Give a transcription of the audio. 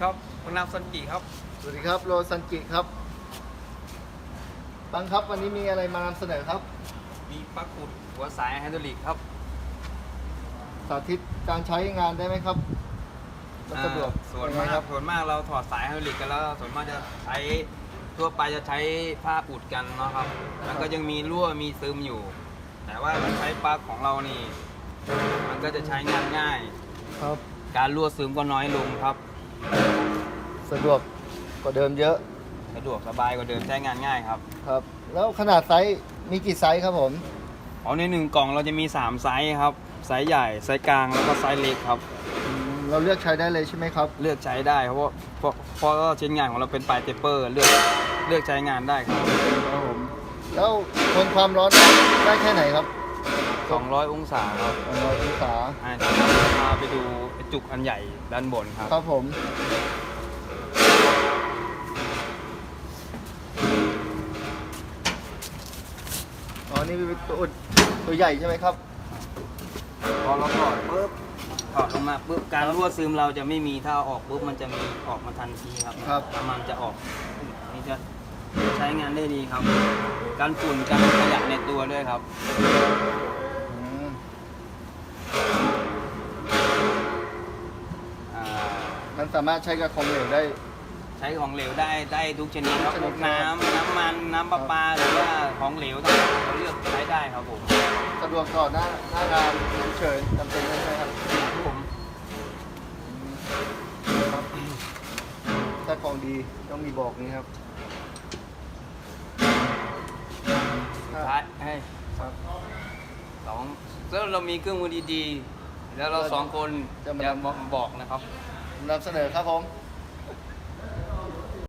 ครับพนามซันจิครับ สวัสดีครับโรซันกิครับบังครับวันนี้มีอะไรมานำเสนอครับ มีปลั๊กอุดหัวสายไฮดรอลิกครับ สาธิตการใช้งานได้ไหมครับแล้วสะดวกอ่าส่วนยังไงมากครับส่วนมากเราถอดสายไฮดรอลิกกันแล้ว ส่วนมากจะใช้ทั่วไปจะใช้ผ้าอุดกันเนาะครับ แล้วก็ยังมีรั่วมีซึมอยู่ แต่ว่ามันใช้ปลั๊กของเรานี่ มันก็จะใช้งานง่าย ครับ การรั่วซึมก็น้อยลงครับ สะดวกกว่าเดิมเยอะสะดวกสบายกว่าเดิมใช้งานง่ายครับ ครับ แล้วขนาดไซส์มีกี่ไซส์ครับผมอ๋อในหนึ่งกล่องเราจะมี 3 ไซส์ครับ ไซส์ใหญ่ ไซส์กลาง แล้วก็ไซส์เล็กครับ อืมเราเลือกใช้ได้เลยใช่ไหมครับ เลือกใช้ได้เพราะว่าเพราะเพราะว่าชิ้นงานของเราเป็นปลายเตปเปอร์ เลือกเลือกใช้งานได้ครับ ครับผม แล้วทนความร้อนได้แค่ไหนครับ200 องศาครับร้อยองศาอ่าเดี๋ยวเราพาไปดู ไอ้จุกอันใหญ่ด้านบนครับ ครับผม อ๋อ นี่เป็นตัวอุดตัวใหญ่ใช่ไหมครับ พอเราถอดปุ๊บถอดลงมาปุ๊บการรั่วซึมเราจะไม่มีถ้าเอาออกปุ๊บมันจะมีออกมาทันทีครับครับน้ำมันจะออกนี่จะใช้งานได้ดีครับ การฝุ่นการขยะในตัวด้วยครับ มันสามารถใช้กับของเหลวได้ ใช้ของเหลวได้ได้ทุกชนิดครับทุกชนิดพวกน้ำน้ำมันน้ำประปาหรือว่าของเหลวต่างๆเราเลือกใช้ได้ครับผมสะดวกต่อหน้าหน้างานเฉยๆจำเป็นได้ไหมครับครับผมครับถ้าของดีต้องมีบอกนี้ครับสุดท้ายให้ครับสองแล้วเรามีเครื่องมือดีๆ แล้วเราสองคนจะมาจะมาบอกนะครับ นำเสนอครับผม